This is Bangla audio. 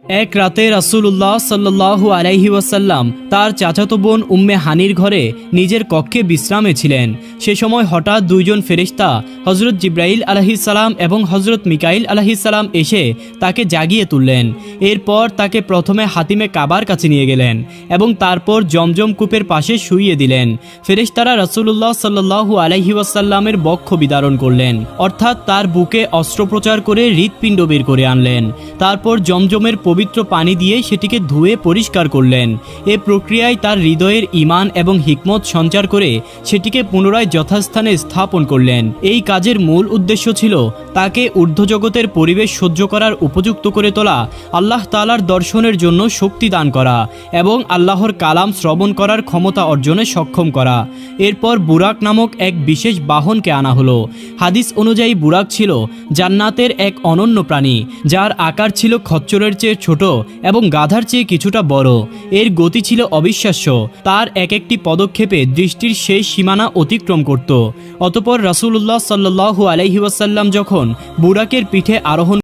এক রাতে রাসূলুল্লাহ সাল্লাল্লাহু আলাইহি ওয়াসাল্লাম তার চাচাতো বোন উম্মে হানির ঘরে নিজের কক্ষে বিশ্রামে ছিলেন। সে সময় হঠাৎ দুইজন ফেরেশতা হজরত জিব্রাইল আলাহিসাল্লাম এবং হজরত মিকাইল আলাহিসাল্লাম এসে তাকে জাগিয়ে তুললেন। এরপর তাকে প্রথমে হাতিমে কাবার কাছে নিয়ে গেলেন এবং তারপর জমজম কূপের পাশে শুইয়ে দিলেন। ফেরেশতারা রাসূলুল্লাহ সাল্লাল্লাহু আলাইহি ওয়াসাল্লামের বক্ষ বিদারণ করলেন। অর্থাৎ তার বুকে অস্ত্রোপচার করে হৃৎপিণ্ড বের করে আনলেন। তারপর জমজমের পবিত্র পানি দিয়ে সেটিকে ধুয়ে পরিষ্কার করলেন। এ প্রক্রিয়ায় তার হৃদয়ের ইমান এবং হিকমত সঞ্চার করে সেটিকে পুনরায় যথাস্থানে স্থাপন করলেন। এই কাজের মূল উদ্দেশ্য ছিল তাকে ঊর্ধ্বজগতের পরিবেশ সহ্য করার উপযুক্ত করে তোলা, আল্লাহ তালার দর্শনের জন্য শক্তি দান করা এবং আল্লাহর কালাম শ্রবণ করার ক্ষমতা অর্জনে সক্ষম করা। এরপর বুরাক নামক এক বিশেষ বাহনকে আনা হলো। হাদিস অনুযায়ী বুরাক ছিল জান্নাতের এক অনন্য প্রাণী, যার আকার ছিল খচ্চরের চেয়ে ছোট এবং গাধার চেয়ে কিছুটা বড়। এর গতি ছিল অবিশ্বাস্য। তার এক একটি পদক্ষেপে দৃষ্টির সেই সীমানা অতিক্রম করত। অতপর রাসুল্লাহ সাল্লু আলহিউসাল্লাম যখন বুরাকের পিঠে আরোহণ